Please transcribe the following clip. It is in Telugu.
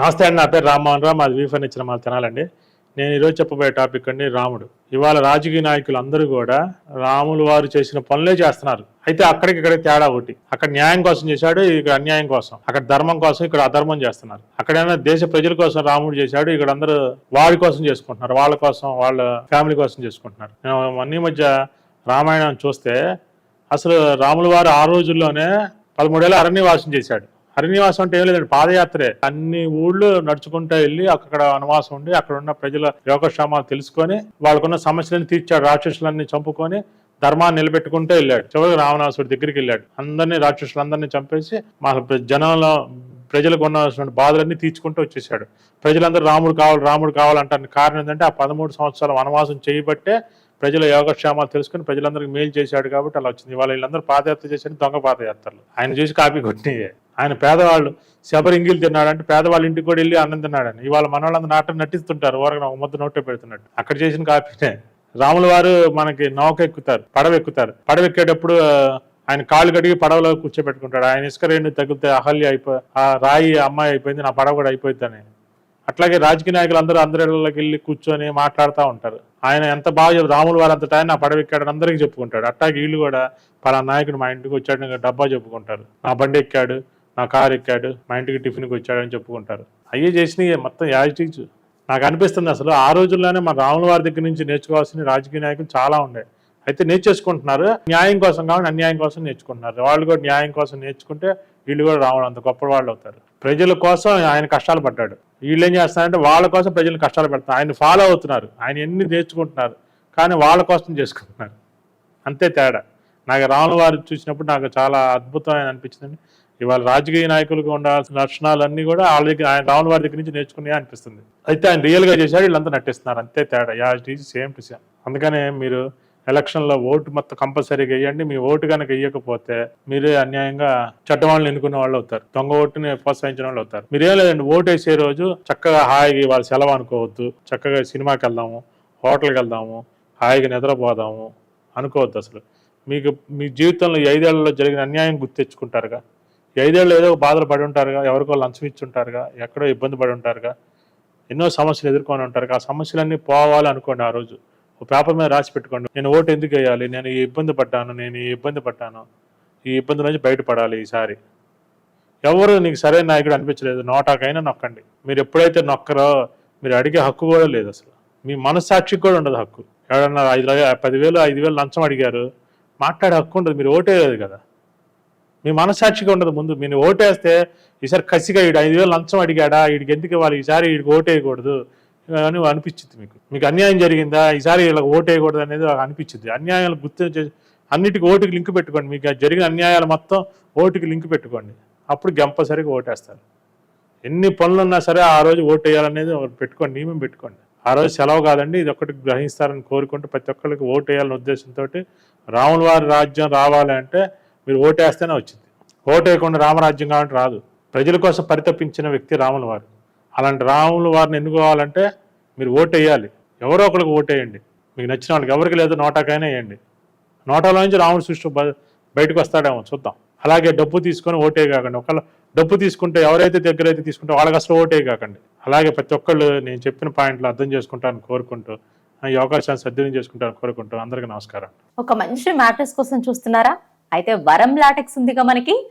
నమస్తే అండి నా పేరు రామ్మోహన్ రామ్ మాది వీఫన్ ఇచ్చిన మాది తినాలండి. నేను ఈరోజు చెప్పబోయే టాపిక్ అండి రాముడు. ఇవాళ రాజకీయ నాయకులు అందరూ కూడా రాములు వారు చేసిన పనులే చేస్తున్నారు. అయితే అక్కడికి ఇక్కడ తేడా ఒకటి. అక్కడ న్యాయం కోసం చేశాడు ఇక్కడ అన్యాయం కోసం. అక్కడ ధర్మం కోసం ఇక్కడ అధర్మం చేస్తున్నారు. అక్కడైనా దేశ ప్రజల కోసం రాముడు చేశాడు ఇక్కడ అందరూ వారి కోసం చేసుకుంటున్నారు. వాళ్ళ కోసం వాళ్ళ ఫ్యామిలీ కోసం చేసుకుంటున్నారు. నేను అన్ని మధ్య రామాయణం చూస్తే అసలు రాముల వారు ఆ రోజుల్లోనే పదమూడేళ్ళు అరణ్యవాసం చేశాడు. హరినివాసం అంటే ఏం లేదండి పాదయాత్రే. అన్ని ఊళ్ళు నడుచుకుంటూ వెళ్ళి అక్కడ వనవాసం ఉండి అక్కడ ఉన్న ప్రజల యోగక్షేమాలు తెలుసుకొని వాళ్ళకున్న సమస్యలను తీర్చాడు రాక్షసులన్నీ చంపుకొని ధర్మాన్ని నిలబెట్టుకుంటూ వెళ్ళాడు. చివరికి రావణాసుడి దగ్గరికి వెళ్ళాడు. అందరినీ రాక్షసులందరినీ చంపేసి మా జనంలో ప్రజలకు ఉన్నటువంటి బాధలన్నీ తీర్చుకుంటూ వచ్చేసాడు. ప్రజలందరూ రాముడు కావాలి రాముడు కావాలంటానికి కారణం ఏంటంటే ఆ పదమూడు సంవత్సరాల వనవాసం చేయబట్టే ప్రజల యోగక్షేమాలు తెలుసుకుని ప్రజలందరికీ మేలు చేశాడు కాబట్టి అలా వచ్చింది. వాళ్ళ వీళ్ళందరూ పాదయాత్ర చేశారు దొంగ పాదయాత్రలు. ఆయన చూసి కాపీ కొట్టినయే. ఆయన పేదవాళ్ళు శబరింగిలు తిన్నాడంటే పేదవాళ్ళ ఇంటికి కూడా వెళ్ళి అన్నం తిన్నాడని. ఇవాళ మన వాళ్ళందరూ నాటం నటిస్తుంటారు. ఊరగా ఒక ముద్ద నోటే పెడుతున్నట్టు. అక్కడ చేసిన కాపీనే. రాముల వారు మనకి నౌక ఎక్కుతారు పడవ ఎక్కుతారు పడవ ఎక్కేటప్పుడు ఆయన కాళ్ళు కడిగి పడవలో కూర్చోబెట్టుకుంటాడు. ఆయన ఇసుక రెండు తగిలితే అహల్య అయిపో ఆ రాయి అమ్మాయి అయిపోయింది నా పడవ కూడా అయిపోయిందని అట్లాగే రాజకీయ నాయకులు అందరూ అందరిలోకి వెళ్ళి కూర్చొని మాట్లాడుతూ ఉంటారు. ఆయన ఎంత బాగా చెప్పు రాములు వారు అంత టైం నా పడవ ఎక్కాడని అందరికీ చెప్పుకుంటాడు. అట్టాకి వీళ్ళు కూడా పలానా నాయకుడు మా ఇంటికి వచ్చాడు డబ్బా చెప్పుకుంటారు. నా బండి ఎక్కాడు నా కారు ఎక్కాడు మా ఇంటికి టిఫిన్కి వచ్చాడు అని చెప్పుకుంటారు. అయ్యే చేసినవి మొత్తం యాజిటీచ్ నాకు అనిపిస్తుంది అసలు ఆ రోజుల్లోనే మా రాముల వారి దగ్గర నుంచి నేర్చుకోవాల్సిన రాజకీయ నాయకులు చాలా ఉండే. అయితే నేర్చేసుకుంటున్నారు. న్యాయం కోసం కావాలి అన్యాయం కోసం నేర్చుకుంటున్నారు. వాళ్ళు కూడా న్యాయం కోసం నేర్చుకుంటే వీళ్ళు కూడా రావడం అంత గొప్ప వాళ్ళు అవుతారు. ప్రజల కోసం ఆయన కష్టాలు పడ్డాడు. వీళ్ళు ఏం చేస్తారంటే వాళ్ళ కోసం ప్రజలు కష్టాలు పెడతారు. ఆయన ఫాలో అవుతున్నారు. ఆయన ఎన్ని నేర్చుకుంటున్నారు? కానీ వాళ్ళ కోసం చేసుకుంటున్నారు. అంతే తేడా. నాకు రాముల వారు చూసినప్పుడు నాకు చాలా అద్భుతమైన అనిపించింది ఇవాళ రాజకీయ నాయకులకు ఉండాల్సిన లక్షణాలన్నీ కూడా వాళ్ళ దగ్గర ఆయన రాముల వారి దగ్గర నుంచి నేర్చుకునే అనిపిస్తుంది. అయితే ఆయన రియల్గా చేశాడు వీళ్ళంతా నటిస్తున్నారు. అంతే తేడా. Yeah is same to same అందుకనే మీరు ఎలక్షన్లో ఓటు మొత్తం కంపల్సరీగా వేయండి. మీ ఓటు కనుక వేయకపోతే మీరే అన్యాయంగా చట్టవాళ్ళని ఎన్నుకున్న వాళ్ళు అవుతారు. దొంగ ఓటుని ప్రోత్సహించిన వాళ్ళు అవుతారు. మీరేం లేదండి ఓటు వేసే రోజు చక్కగా హాయిగా వాళ్ళ సెలవు అనుకోవద్దు. చక్కగా సినిమాకి వెళ్దాము హోటల్కి వెళ్దాము హాయిగా నిద్రపోదాము అనుకోవద్దు అసలు. మీకు మీ జీవితంలో ఐదేళ్ళలో జరిగిన అన్యాయం గుర్తెచ్చుకుంటారుగా ఐదేళ్ళు ఏదో బాధలు పడి ఉంటారుగా? ఎవరికో లంచం ఇచ్చి ఉంటారుగా? ఎక్కడో ఇబ్బంది పడి ఉంటారుగా? ఎన్నో సమస్యలు ఎదుర్కొని ఉంటారు ఆ సమస్యలన్నీ పోవాలి అనుకోండి ఆ రోజు. పేపర్ మీద రాసి పెట్టుకోండి. నేను ఓటు ఎందుకు వేయాలి? నేను ఈ ఇబ్బంది పడ్డాను నేను ఈ ఇబ్బంది పడ్డాను. ఈ ఇబ్బంది నుంచి బయటపడాలి ఈసారి. ఎవరు నీకు సరైన నాయకుడు అనిపించలేదు. నోటాకైనా నొక్కండి. మీరు ఎప్పుడైతే నొక్కరో మీరు అడిగే హక్కు కూడా లేదు అసలు. మీ మనస్సాక్షికి కూడా ఉండదు హక్కు. ఎవడన్నా ఐదు పదివేలు ఐదు వేలు లంచం అడిగారు. మాట్లాడే హక్కు ఉండదు. మీరు ఓటేయలేదు కదా. మీ మనస్సాక్షిగా ఉండదు ముందు. మీరు ఓటేస్తే ఈసారి కసిగా ఈడు ఐదు వేలు లంచం అడిగాడా? వీడికి ఎందుకు ఇవ్వాలి? ఈసారి వీడికి ఓటేయకూడదు అని అనిపించింది మీకు. మీకు అన్యాయం జరిగిందా? ఈసారి వీళ్ళకి ఓటేయకూడదు అనేది అనిపించింది. అన్యాయాలు గుర్తు అన్నిటికీ ఓటుకి లింక్ పెట్టుకోండి. మీకు జరిగిన అన్యాయాలు మొత్తం ఓటుకి లింక్ పెట్టుకోండి. అప్పుడు గంపసరిగా ఓటేస్తారు. ఎన్ని పనులు ఉన్నా సరే ఆ రోజు ఓటు వేయాలనేది ఒకటి పెట్టుకోండి నియమం పెట్టుకోండి. ఆ రోజు సెలవు కాదండి ఇది ఒకటి గ్రహిస్తారని కోరుకుంటూ ప్రతి ఒక్కరికి ఓటు వేయాలనే ఉద్దేశంతో రాముల వారి రాజ్యం రావాలి అంటే మీరు ఓటేస్తేనే వచ్చింది. ఓటు వేయకుండా రామరాజ్యం కావాలంటే రాదు. ప్రజల కోసం పరితపించిన వ్యక్తి రాముల వారు. అలాంటి రాములు వారిని ఎన్నుకోవాలంటే మీరు ఓటు వేయాలి ఎవరో ఒకరికి ఓటు వేయండి మీకు నచ్చిన వాళ్ళకి ఎవరికి లేదు నోటాకైనా వేయండి. నోటాలో నుంచి రాముడు సృష్టి బ- బయటకు వస్తాడేమో చూద్దాం. అలాగే డబ్బు తీసుకొని ఓటే కాకండి. ఒకళ్ళు డబ్బు తీసుకుంటే ఎవరైతే దగ్గర అయితే తీసుకుంటే వాళ్ళకి అసలు ఓటే కాకండి. అలాగే ప్రతి ఒక్కళ్ళు నేను చెప్పిన పాయింట్లు అర్థం చేసుకుంటాను కోరుకుంటూ ఈ అవకాశాన్ని సద్వినియోగం చేసుకుంటాను కోరుకుంటూ అందరికీ నమస్కారం. ఒక మంచి మ్యాటర్స్ కోసం చూస్తున్నారా? అయితే వరం లాటెక్స్ ఉందిగా మనకి.